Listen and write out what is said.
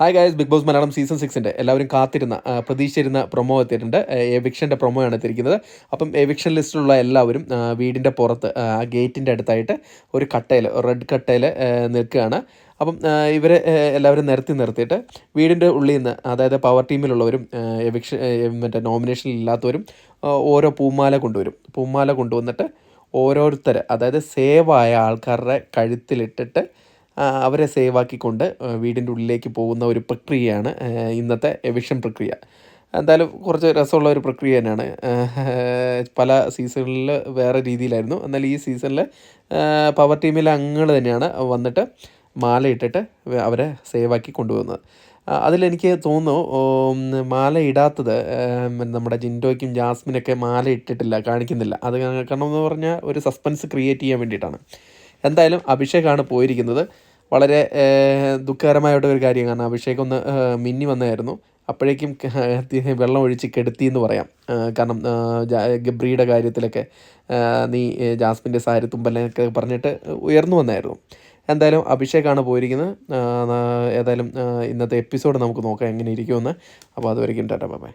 Hi guys Bigg Boss Malayalam season സിക്സിന്റെ എല്ലാവരും കാത്തിരുന്ന പ്രതീക്ഷിച്ചിരുന്ന promo എത്തിയിട്ടുണ്ട്. എവിക്ഷന്റെ പ്രൊമോയാണ് എത്തിയിരിക്കുന്നത്. അപ്പം എവിക്ഷൻ ലിസ്റ്റിലുള്ള എല്ലാവരും വീടിന്റെ പുറത്ത് ഗേറ്റിന്റെ അടുത്തായിട്ട് ഒരു കട്ടയിൽ റെഡ് കട്ടയിൽ നിൽക്കുകയാണ്. അപ്പം ഇവരെ എല്ലാവരും നിർത്തി നിർത്തിയിട്ട് വീടിന്റെ ഉള്ളിൽ നിന്ന് അതായത് പവർ ടീമിലുള്ളവരും എവിക്ഷൻ മറ്റേ നോമിനേഷനിൽ ഇല്ലാത്തവരും ഓരോ പൂമാല കൊണ്ടുവരും. പൂമാല കൊണ്ടുവന്നിട്ട് ഓരോരുത്തർ അതായത് സേവായ ആൾക്കാരുടെ കഴുത്തിലിട്ടിട്ട് അവരെ സേവ് ആക്കിക്കൊണ്ട് ആ, വീടിന്റെ ഉള്ളിലേക്ക് പോകുന്ന ഒരു പ്രക്രിയയാണ് ഇന്നത്തെ എവിഷൻ പ്രക്രിയ. എന്തായാലും കുറച്ച് രസമുള്ള ഒരു പ്രക്രിയ തന്നെയാണ്. പല സീസണിൽ വേറെ രീതിയിലായിരുന്നു. എന്നാൽ ഈ സീസണിൽ പവർ ടീമിലെ അംഗങ്ങൾ തന്നെയാണ് വന്നിട്ട് മാലയിട്ടിട്ട് അവരെ സേവ് ആക്കി കൊണ്ടുപോകുന്നത് അതിലെനിക്ക് തോന്നുന്നു മാല ഇടാത്തത് നമ്മുടെ ജിൻഡോയ്ക്കും ജാസ്മിനൊക്കെ മാല ഇട്ടിട്ടില്ല കാണിക്കുന്നില്ല. അത് കാരണം എന്ന് പറഞ്ഞാൽ ഒരു സസ്പെൻസ് ക്രിയേറ്റ് ചെയ്യാൻ വേണ്ടിയിട്ടാണ്. എന്തായാലും അഭിഷേകാണ് പോയിരിക്കുന്നത്. വളരെ ദുഃഖകരമായിട്ടൊരു കാര്യം കാരണം അഭിഷേക് ഒന്ന് മിന്നി വന്നായിരുന്നു. അപ്പോഴേക്കും വെള്ളം ഒഴിച്ച് കെടുത്തി എന്ന് പറയാം. കാരണം ഗബ്രിയുടെ കാര്യത്തിലൊക്കെ നീ ജാസ്മിന്റെ സാരി തുമ്പലൊക്കെ പറഞ്ഞിട്ട് ഉയർന്നു വന്നായിരുന്നു. എന്തായാലും അഭിഷേകാണ് പോയിരിക്കുന്നത്. ഏതായാലും ഇന്നത്തെ എപ്പിസോഡ് നമുക്ക് നോക്കാം എങ്ങനെ ഇരിക്കുമെന്ന്. അപ്പോൾ അതുവരെയ്ക്കും ടാറ്റ ബൈ.